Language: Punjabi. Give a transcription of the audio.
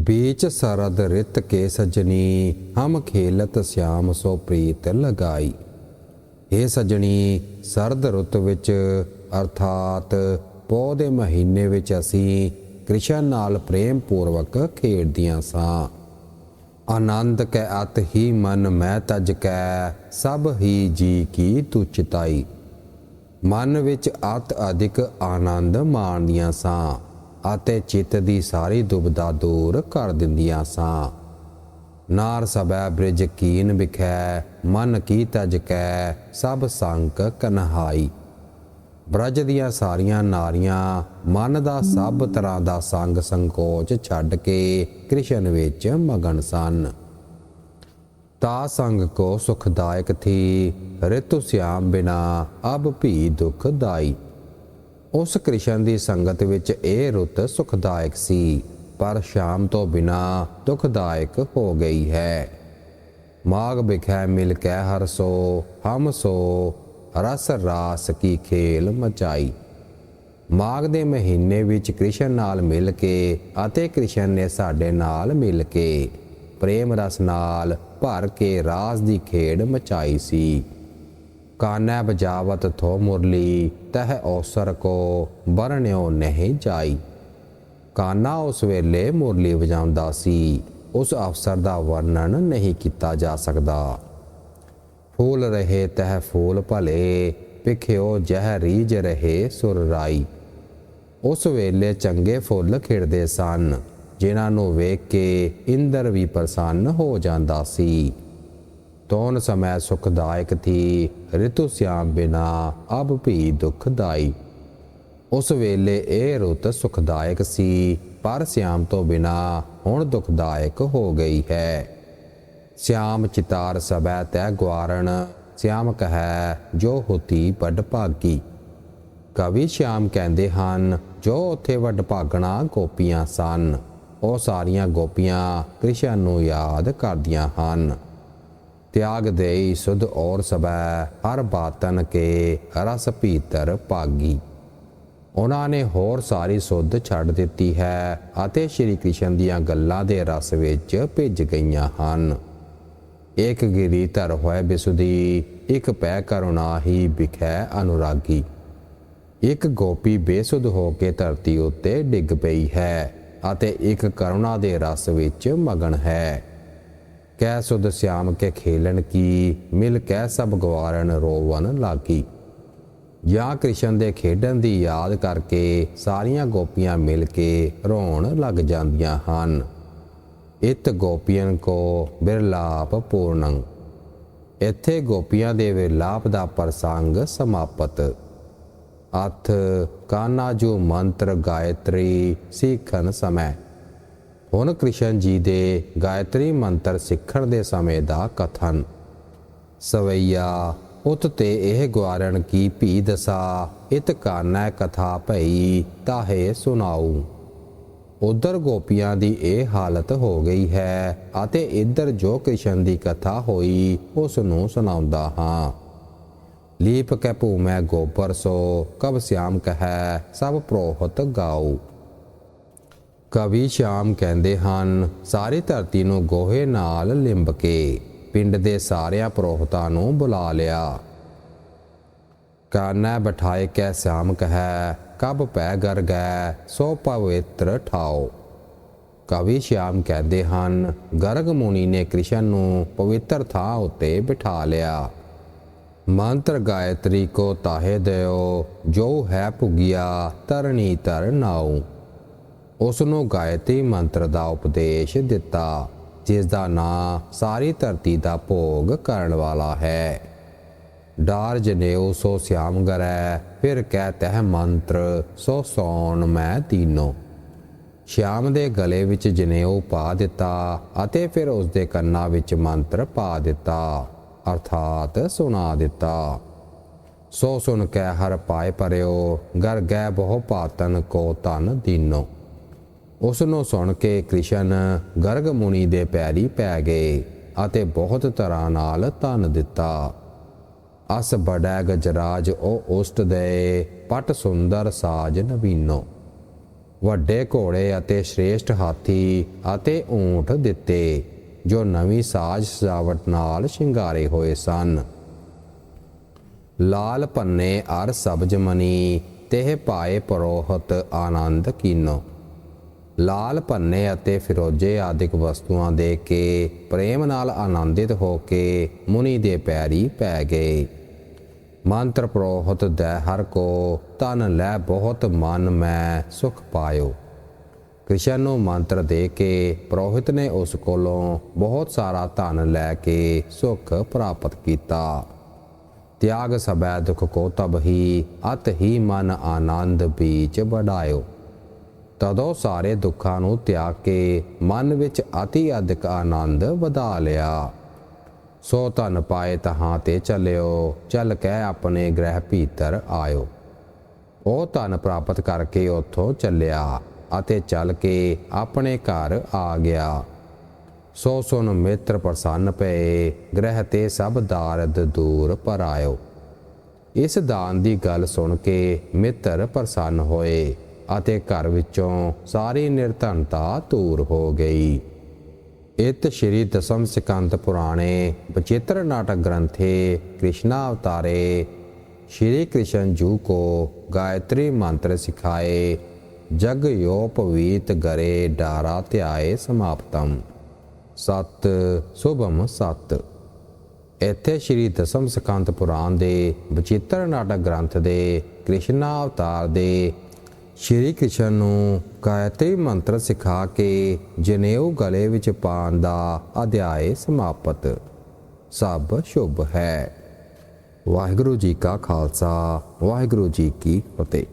ਬੀਚ ਸਰਦ ਰਿਤ ਕੇ ਸਜਣੀ, ਹਮ ਖੇਲਤ ਸਿਆਮ ਸੋ ਪ੍ਰੀਤ ਲਗਾਈ। ਇਹ ਸਜਣੀ, ਸਰਦ ਰੁੱਤ ਵਿੱਚ ਅਰਥਾਤ ਪੋ ਦੇ ਮਹੀਨੇ ਵਿੱਚ ਅਸੀਂ ਕ੍ਰਿਸ਼ਨ ਨਾਲ ਪ੍ਰੇਮ ਪੂਰਵਕ ਖੇਡਦੀਆਂ ਸਾਂ। ਆਨੰਦ ਕੈ ਅਤ ਹੀ ਮਨ ਮੈਂ ਤਜ ਕੈ, ਸਭ ਹੀ ਜੀ ਕੀ ਤੁਚਤਾਈ ਮਨ ਵਿੱਚ ਅਤ ਅਧਿਕ ਆਨੰਦ ਮਾਣਦੀਆਂ ਸਾਂ। ਅਤੇ ਚਿੱਤ ਦੀ ਸਾਰੀ ਦੁਬਦਾ ਦੂਰ ਕਰ ਦਿੰਦੀਆਂ ਸਾਂ। ਨਾਰ ਸਬੈ ਬ੍ਰਿਜ ਕੀਨ ਵਿਖੈ, ਮਨ ਕੀ ਤਜ ਕੈ, ਸਭ ਸੰਕ ਕਨਹਾਈ। ਬ੍ਰਜ ਦੀਆਂ ਸਾਰੀਆਂ ਨਾਰੀਆਂ, ਮਨ ਦਾ ਸਭ ਤਰ੍ਹਾਂ ਦਾ ਸੰਗ ਸੰਕੋਚ ਛੱਡ ਕੇ ਕ੍ਰਿਸ਼ਨ ਵਿੱਚ ਮਗਨ ਸਨ। ਤਾ ਸੰਗ ਕੋ ਸੁਖਦਾਇਕ ਥੀ, ਰਿਤੁ ਸਿਆਮ ਬਿਨਾ ਅਬ ਭੀ ਦੁਖਦਾਈ ਉਸ ਕ੍ਰਿਸ਼ਨ ਦੀ ਸੰਗਤ ਵਿੱਚ ਇਹ ਰੁੱਤ ਸੁਖਦਾਇਕ ਸੀ, ਪਰ ਸ਼ਾਮ ਤੋਂ ਬਿਨਾ ਦੁਖਦਾਇਕ ਹੋ ਗਈ ਹੈ। ਮਾਗ ਬਿਖੈ ਮਿਲ ਕੇ ਹਰ ਸੋ, ਹਮ ਸੋ, ਰਸ ਰਾਸ ਕੀ ਖੇਲ ਮਚਾਈ। ਮਾਗ ਦੇ ਮਹੀਨੇ ਵਿੱਚ ਕ੍ਰਿਸ਼ਨ ਨਾਲ ਮਿਲ ਕੇ ਅਤੇ ਕ੍ਰਿਸ਼ਨ ਨੇ ਸਾਡੇ ਨਾਲ ਮਿਲ ਕੇ ਪ੍ਰੇਮ ਰਸ ਨਾਲ ਭਰ ਕੇ ਰਾਸ ਦੀ ਖੇਡ ਮਚਾਈ ਸੀ। ਕਾਨੈ ਬਜਾਵਤ ਥੋ ਮੁਰਲੀ, ਤਹ ਔਸਰ ਕੋ ਬਰਣਿਓ ਨਹੀਂ ਜਾਈ। ਕਾਨਾ ਉਸ ਵੇਲੇ ਮੁਰਲੀ ਵਜਾਉਂਦਾ ਸੀ, ਉਸ ਅਵਸਰ ਦਾ ਵਰਣਨ ਨਹੀਂ ਕੀਤਾ ਜਾ ਸਕਦਾ। ਫੂਲ ਰਹੇ ਤਹ ਫੂਲ ਭਲੇ, ਪਿਖਿਓ ਜਹ ਰੀਜ ਰਹੇ ਸੁਰ ਰਾਈ। ਉਸ ਵੇਲੇ ਚੰਗੇ ਫੁੱਲ ਖਿੜਦੇ ਸਨ, ਜਿਨ੍ਹਾਂ ਨੂੰ ਵੇਖ ਕੇ ਇੰਦਰ ਵੀ ਪ੍ਰਸੰਨ ਹੋ ਜਾਂਦਾ ਸੀ। ਤੋਨ ਸਮੈ ਸੁਖਦਾਇਕ ਥੀ? ਰਿਤੁ ਸਿਆਮ ਬਿਨਾ ਅਬ ਵੀ ਦੁਖਦਾਈ ਉਸ ਵੇਲੇ ਇਹ ਰੁੱਤ ਸੁਖਦਾਇਕ ਸੀ, ਪਰ ਸਿਆਮ ਤੋਂ ਬਿਨਾ ਹੁਣ ਦੁਖਦਾਇਕ ਹੋ ਗਈ ਹੈ। ਸਿਆਮ ਚਿਤਾਰ ਸਭੈ ਤੈ ਗਵਾਰਣ ਸਿਆਮ ਕਹੈ ਜੋ ਹੋਤੀ ਵੱਡ ਭਾਗੀ। ਕਵੀ ਸ਼ਿਆਮ ਕਹਿੰਦੇ ਹਨ, ਜੋ ਉੱਥੇ ਵੱਡ ਭਾਗਣਾ ਗੋਪੀਆਂ ਸਨ, ਉਹ ਸਾਰੀਆਂ ਗੋਪੀਆਂ ਕ੍ਰਿਸ਼ਨ ਨੂੰ ਯਾਦ ਕਰਦੀਆਂ ਹਨ। ਤਿਆਗ ਦੇਈ ਸੁਧ ਔਰ ਸਬੈ, ਹਰ ਬਾਤਨ ਕੇ ਰਸ ਭੀਤਰ ਭਾਗੀ। ਉਹਨਾਂ ਨੇ ਹੋਰ ਸਾਰੀ ਸੁੱਧ ਛੱਡ ਦਿੱਤੀ ਹੈ ਅਤੇ ਸ਼੍ਰੀ ਕ੍ਰਿਸ਼ਨ ਦੀਆਂ ਗੱਲਾਂ ਦੇ ਰਸ ਵਿੱਚ ਭਿੱਜ ਗਈਆਂ ਹਨ। ਇੱਕ ਗਿਰੀ ਧਰ ਹੋਏ ਬਿਸੁਦੀ ਇੱਕ ਪੈ ਕਰੁਣਾ ਹੀ ਵਿਖੈ ਅਨੁਰਾਗੀ। ਇੱਕ ਗੋਪੀ ਬੇਸੁੱਧ ਹੋ ਕੇ ਧਰਤੀ ਉੱਤੇ ਡਿੱਗ ਪਈ ਹੈ ਅਤੇ ਇੱਕ ਕਰੁਣਾ ਦੇ ਰਸ ਵਿੱਚ ਮਗਨ ਹੈ। ਕਹਿ ਸੁਧ ਸਿਆਮ ਕੇ ਖੇਲਣ ਕੀ, ਮਿਲ ਕਹਿ ਸਭ ਗਵਾਰਨ ਰੋਵਨ ਲਾਗੀ। ਜਾਂ ਕ੍ਰਿਸ਼ਨ ਦੇ ਖੇਡਣ ਦੀ ਯਾਦ ਕਰਕੇ ਸਾਰੀਆਂ ਗੋਪੀਆਂ ਮਿਲ ਕੇ ਰੋਣ ਲੱਗ ਜਾਂਦੀਆਂ ਹਨ। ਇਤ ਗੋਪੀਆਂ ਕੋ ਬਿਰਲਾਪ ਪੂਰਨੰ। ਇੱਥੇ ਗੋਪੀਆਂ ਦੇ ਵਿਰਲਾਪ ਦਾ ਪ੍ਰਸੰਗ ਸਮਾਪਤ। ਅਥ ਕਾਨਾ ਜੋ ਮੰਤਰ ਗਾਇਤਰੀ ਸਿੱਖਣ ਸਮੇਂ। ਹੁਣ ਕ੍ਰਿਸ਼ਨ ਜੀ ਦੇ ਗਾਇਤਰੀ ਮੰਤਰ ਸਿੱਖਣ ਦੇ ਸਮੇਂ ਦਾ ਕਥਨ। ਸਵਈਆ, ਉਤ ਤੇ ਇਹ ਗਵਾਰਣ ਕੀ ਭੀ ਦਸਾ ਇਤ ਕਾਨੈ ਕਥਾ ਭਈ, ਤਾਹੇ ਸੁਨਾਉ ਉਧਰ ਗੋਪੀਆਂ ਦੀ ਇਹ ਹਾਲਤ ਹੋ ਗਈ ਹੈ, ਅਤੇ ਇੱਧਰ ਜੋ ਕ੍ਰਿਸ਼ਨ ਦੀ ਕਥਾ ਹੋਈ ਉਸ ਨੂੰ ਸੁਣਾਉਂਦਾ ਹਾਂ। ਲੀਪ ਕੈ ਭੂਮੈ ਗੋਬਰ ਸੋ, ਕਬ ਸਿਆਮ ਕਹੈ, ਸਭ ਪ੍ਰੋਹਤ ਗਾਉ ਕਵੀ ਸ਼ਾਮ ਕਹਿੰਦੇ ਹਨ, ਸਾਰੀ ਧਰਤੀ ਨੂੰ ਗੋਹੇ ਨਾਲ ਲਿੰਬ ਕੇ ਪਿੰਡ ਦੇ ਸਾਰਿਆਂ ਪ੍ਰੋਹਤਾਂ ਨੂੰ ਬੁਲਾ ਲਿਆ। ਕਾਨੈ ਬਿਠਾਏ ਕੈ ਸ਼ਾਮ ਕਹੈ ਕਬ ਪੈ ਗਰ ਗੈ, ਸੋ ਪਵਿੱਤਰ ਠਾਓ। ਕਵੀ ਸ਼ਾਮ ਕਹਿੰਦੇ ਹਨ, ਗਰਗ ਮੁਨੀ ਨੇ ਕ੍ਰਿਸ਼ਨ ਨੂੰ ਪਵਿੱਤਰ ਥਾਂ ਉੱਤੇ ਬਿਠਾ ਲਿਆ। ਮੰਤਰ ਗਾਇਤਰੀ ਕੋ ਤਾਹੇ ਦਿਓ, ਜੋ ਹੈ ਭੁਗਿਆ ਤਰਣੀ ਤਰ ਨਾਉ। ਉਸ ਨੂੰ ਗਾਇਤਰੀ ਮੰਤਰ ਦਾ ਉਪਦੇਸ਼ ਦਿੱਤਾ, ਜਿਸ ਦਾ ਨਾਂ ਸਾਰੀ ਧਰਤੀ ਦਾ ਭੋਗ ਕਰਨ ਵਾਲਾ ਹੈ। ਡਾਰ ਜਨੇਊ ਸੋ ਸਿਆਮ ਗਰੈ, ਫਿਰ ਕਹਿ ਤਹਿ ਮੰਤਰ, ਸੋ ਸੌਣ ਮੈਂ ਤੀਨੋ। ਸ਼ਿਆਮ ਦੇ ਗਲੇ ਵਿੱਚ ਜਨੇਊ ਪਾ ਦਿੱਤਾ ਅਤੇ ਫਿਰ ਉਸ ਦੇ ਕੰਨਾਂ ਵਿੱਚ ਮੰਤਰ ਪਾ ਦਿੱਤਾ, ਅਰਥਾਤ ਸੁਣਾ ਦਿੱਤਾ। ਸੋ ਸੁਣ ਕੇ ਹਰ ਪਾਏ ਪਰਿਓ, ਗਰ ਗੈ ਬਹੁ ਪਾਤਨ ਕੋ ਤਨ ਦੀਨੋ। ਉਸ ਨੂੰ ਸੁਣ ਕੇ ਕ੍ਰਿਸ਼ਨ ਗਰਗ ਮੁਨੀ ਦੇ ਪੈਰੀ ਪੈ ਗਏ ਅਤੇ ਬਹੁਤ ਤਰ੍ਹਾਂ ਨਾਲ ਧਨ ਦਿੱਤਾ। ਅਸ ਬੜੈ ਗਜਰਾਜ, ਉਹ ਉਸਤ ਦੇ ਪਟ ਸੁੰਦਰ ਸਾਜ ਨਵੀਨੋ। ਵੱਡੇ ਘੋੜੇ ਅਤੇ ਸ਼੍ਰੇਸ਼ਟ ਹਾਥੀ ਅਤੇ ਊਂਠ ਦਿੱਤੇ, ਜੋ ਨਵੀਂ ਸਾਜ ਸਜਾਵਟ ਨਾਲ ਸ਼ਿੰਗਾਰੇ ਹੋਏ ਸਨ। ਲਾਲ ਪੰਨੇ ਅਰ ਸਬਜ ਮਨੀ, ਤੇਹ ਪਾਏ ਪਰੋਹਤ ਆਨੰਦ ਕੀਨੋ। ਲਾਲ ਭੰਨੇ ਅਤੇ ਫਿਰੋਜੇ ਆਦਿਕ ਵਸਤੂਆਂ ਦੇ ਕੇ ਪ੍ਰੇਮ ਨਾਲ ਆਨੰਦਿਤ ਹੋ ਕੇ ਮੁਨੀ ਦੇ ਪੈਰੀ ਪੈ ਗਏ। ਮੰਤਰ ਪ੍ਰੋਹਤ ਦੈ ਹਰ ਕੋ ਤਨ ਲੈ ਬਹੁਤ ਮਨ ਮੈਂ ਸੁਖ ਪਾਇਓ। ਕ੍ਰਿਸ਼ਨ ਨੂੰ ਮੰਤਰ ਦੇ ਕੇ ਪ੍ਰੋਹਿਤ ਨੇ ਉਸ ਕੋਲੋਂ ਬਹੁਤ ਸਾਰਾ ਧਨ ਲੈ ਕੇ ਸੁਖ ਪ੍ਰਾਪਤ ਕੀਤਾ। ਤਿਆਗ ਸਬੈ ਦੁਖ ਕੋ ਤਬ ਹੀ, ਅਤ ਹੀ ਮਨ ਆਨੰਦ ਬੀਚ ਵਡਾਇਓ। ਤਦੋਂ ਸਾਰੇ ਦੁੱਖਾਂ ਨੂੰ ਤਿਆਗ ਕੇ ਮਨ ਵਿੱਚ ਅਤੀ ਅਧਿਕ ਆਨੰਦ ਵਧਾ ਲਿਆ। ਸੋ ਧਨ ਪਾਏ ਤਹਾਂ ਤੇ ਚੱਲਿਓ, ਚੱਲ ਕੇ ਆਪਣੇ ਗ੍ਰਹਿ ਭੀਤਰ ਆਇਓ। ਉਹ ਧਨ ਪ੍ਰਾਪਤ ਕਰਕੇ ਉੱਥੋਂ ਚੱਲਿਆ ਅਤੇ ਚੱਲ ਕੇ ਆਪਣੇ ਘਰ ਆ ਗਿਆ। ਸੋ ਸੁਨ ਮਿੱਤਰ ਪ੍ਰਸੰਨ ਪਏ, ਗ੍ਰਹਿ ਤੇ ਸਭ ਦਾਰਦ ਦੂਰ ਪਰ ਆਇਓ। ਇਸ ਦਾਨ ਦੀ ਗੱਲ ਸੁਣ ਕੇ ਮਿੱਤਰ ਪ੍ਰਸੰਨ ਹੋਏ। ਅਤੇ ਘਰ ਵਿੱਚੋਂ ਸਾਰੀ ਨਿਰਧਨਤਾ ਦੂਰ ਹੋ ਗਈ। ਇਤ ਸ਼੍ਰੀ ਦਸਮ ਸਿਕੰਤ ਪੁਰਾਣੇ ਬਚਿੱਤਰ ਨਾਟਕ ਗ੍ਰੰਥੇ ਕ੍ਰਿਸ਼ਨਾ ਅਵਤਾਰੇ ਸ਼੍ਰੀ ਕ੍ਰਿਸ਼ਨ ਜੂ ਕੋ ਗਾਇਤਰੀ ਮੰਤਰ ਸਿਖਾਏ, ਜਗ ਯੋਪਵੀਤ ਗਰੇ ਡਾਰਾ ਧਿਆਏ ਸਮਾਪਤਮ। ਸਤ, ਸੁਭਮ ਸਤ। ਇੱਥੇ ਸ਼੍ਰੀ ਦਸਮ ਸਿਕੰਤ ਪੁਰਾਣ ਦੇ ਬਚਿੱਤਰ ਨਾਟਕ ਗ੍ਰੰਥ ਦੇ ਕ੍ਰਿਸ਼ਨਾ ਅਵਤਾਰ ਦੇ ਸ਼੍ਰੀ ਕ੍ਰਿਸ਼ਨ ਨੂੰ ਗਾਇਤਰੀ ਮੰਤਰ ਸਿਖਾ ਕੇ ਜਨੇਊ ਗਲੇ ਵਿੱਚ ਪਾਉਣ ਦਾ ਅਧਿਆਇ ਸਮਾਪਤ। ਸਭ ਸ਼ੁਭ ਹੈ। ਵਾਹਿਗੁਰੂ ਜੀ ਕਾ ਖਾਲਸਾ, ਵਾਹਿਗੁਰੂ ਜੀ ਕੀ ਫਤਿਹ।